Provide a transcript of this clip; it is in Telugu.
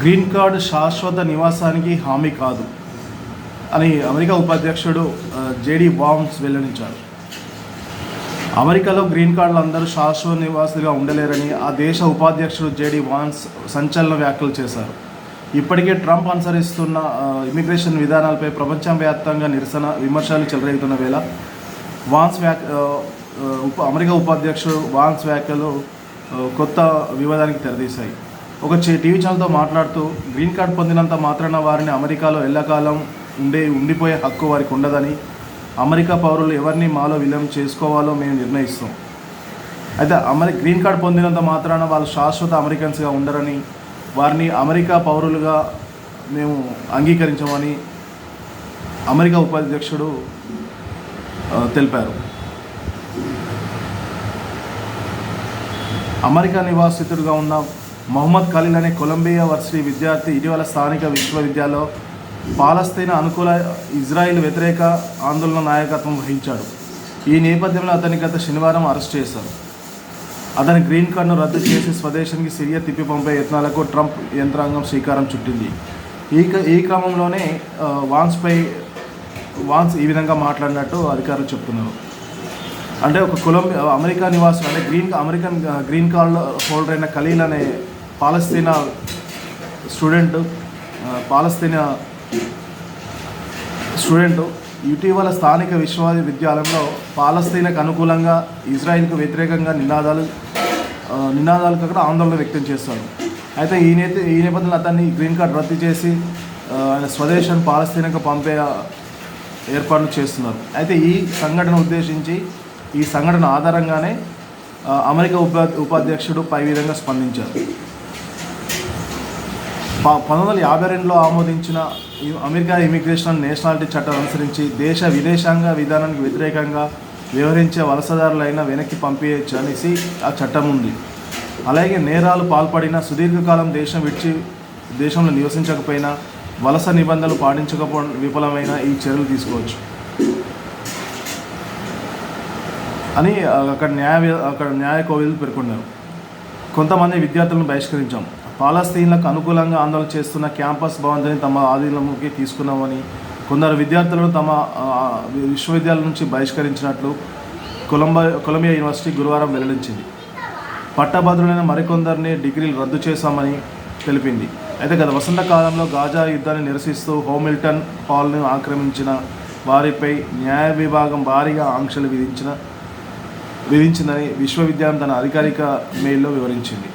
గ్రీన్ కార్డు శాశ్వత నివాసానికి హామీ కాదు అని అమెరికా ఉపాధ్యక్షుడు జేడీ బామ్స్ బాంబ్స్ వెల్లడించారు. అమెరికాలో గ్రీన్ కార్డులు అందరూ శాశ్వత నివాసులుగా ఉండలేరని ఆ దేశ ఉపాధ్యక్షుడు జేడీ వాన్స్ సంచలన వ్యాఖ్యలు చేశారు. ఇప్పటికే ట్రంప్ అనుసరిస్తున్న ఇమిగ్రేషన్ విధానాలపై ప్రపంచవ్యాప్తంగా నిరసన విమర్శలు చెలరేగుతున్న వేళ వాన్స్ వ్యాక్ ఉప అమెరికా ఉపాధ్యక్షుడు వాన్స్ వ్యాఖ్యలు కొత్త వివాదానికి తెరదీశాయి. ఒక టీవీ ఛానల్తో మాట్లాడుతూ గ్రీన్ కార్డ్ పొందినంత మాత్రాన వారిని అమెరికాలో ఎల్లకాలం ఉండే ఉండిపోయే హక్కు వారికి ఉండదని అమెరికా పౌరులు ఎవరిని మాలో విలీనం చేసుకోవాలో మేము నిర్ణయిస్తాం. అయితే అమెరి గ్రీన్ కార్డ్ పొందినంత మాత్రాన వాళ్ళు శాశ్వత అమెరికన్స్గా ఉండరని వారిని అమెరికా పౌరులుగా మేము అంగీకరించమని అమెరికా ఉపాధ్యక్షుడు తెలిపారు. అమెరికా నివాసితుడిగా ఉన్న మొహమ్మద్ ఖలీల్ అనే కొలంబియా వర్సిటీ విద్యార్థి ఇటీవల స్థానిక విశ్వవిద్యాలయంలో పాలస్తీనా అనుకూల ఇజ్రాయిల్ వ్యతిరేక ఆందోళన నాయకత్వం వహించాడు. ఈ నేపథ్యంలో అతని గత శనివారం అరెస్ట్ చేశారు. అతని గ్రీన్ కార్డును రద్దు చేసి స్వదేశానికి సిరియా తిప్పి పంపే యత్నాలకు ట్రంప్ యంత్రాంగం శ్రీకారం చుట్టింది. ఈ క- ఈ క్రమంలోనే వాన్స్పై వాన్స్ ఈ విధంగా మాట్లాడినట్టు అధికారులు చెప్తున్నారు. అంటే ఒక కొలంబియా అమెరికా నివాసం అంటే green American green card holder అయిన ఖలీల్ అనే పాలస్తీనా స్టూడెంట్ పాలస్తీనా స్టూడెంట్ ఇటీవల స్థానిక విశ్వవిద్యాలయంలో పాలస్తీనకు అనుకూలంగా ఇజ్రాయిల్కు వ్యతిరేకంగా నినాదాలు నినాదాలు కూడా ఆందోళన వ్యక్తం చేస్తాడు. అయితే ఈ నేత ఈ నేపథ్యంలో అతన్ని గ్రీన్ కార్డ్ రద్దు చేసి ఆయన స్వదేశం పాలస్తీనాకు పంపే ఏర్పాట్లు చేస్తున్నారు. అయితే ఈ సంఘటన ఉద్దేశించి ఈ సంఘటన ఆధారంగానే అమెరికా ఉపా ఉపాధ్యక్షుడు పై విధంగా స్పందించారు. పంతొమ్మిది వందల యాభై రెండులో ఆమోదించిన అమెరికా ఇమిగ్రేషన్ నేషనాలిటీ చట్టం అనుసరించి దేశ విదేశాంగ విధానానికి వ్యతిరేకంగా వ్యవహరించే వలసదారులైన వెనక్కి పంపించచ్చు అనేసి ఆ చట్టం ఉంది. అలాగే నేరాలు పాల్పడిన సుదీర్ఘకాలం దేశం విడిచి దేశంలో నివసించకపోయినా వలస నిబంధనలు పాటించకపోవడం విఫలమైన ఈ చర్యలు తీసుకోవచ్చు. అని అక్కడ న్యాయ అక్కడ న్యాయ కోవిలు పేర్కొన్నారు. కొంతమంది విద్యార్థులను బహిష్కరించాం. పాలస్తీన్లకు అనుకూలంగా ఆందోళన చేస్తున్న క్యాంపస్ భవంతిని తమ ఆధీనంలోకి తీసుకున్నామని కొందరు విద్యార్థులను తమ విశ్వవిద్యాలయం నుంచి బహిష్కరించినట్లు కొలంబా కొలంబియా యూనివర్సిటీ గురువారం వెల్లడించింది. పట్టభద్రులైన మరికొందరిని డిగ్రీలు రద్దు చేశామని తెలిపింది. అయితే గత వసంతకాలంలో గాజా యుద్ధాన్ని నిరసిస్తూ హోమిల్టన్ హాల్ను ఆక్రమించిన వారిపై న్యాయ విభాగం భారీగా ఆంక్షలు విధించిన విధించిందని విశ్వవిద్యాలయం తన అధికారిక మెయిల్లో వివరించింది.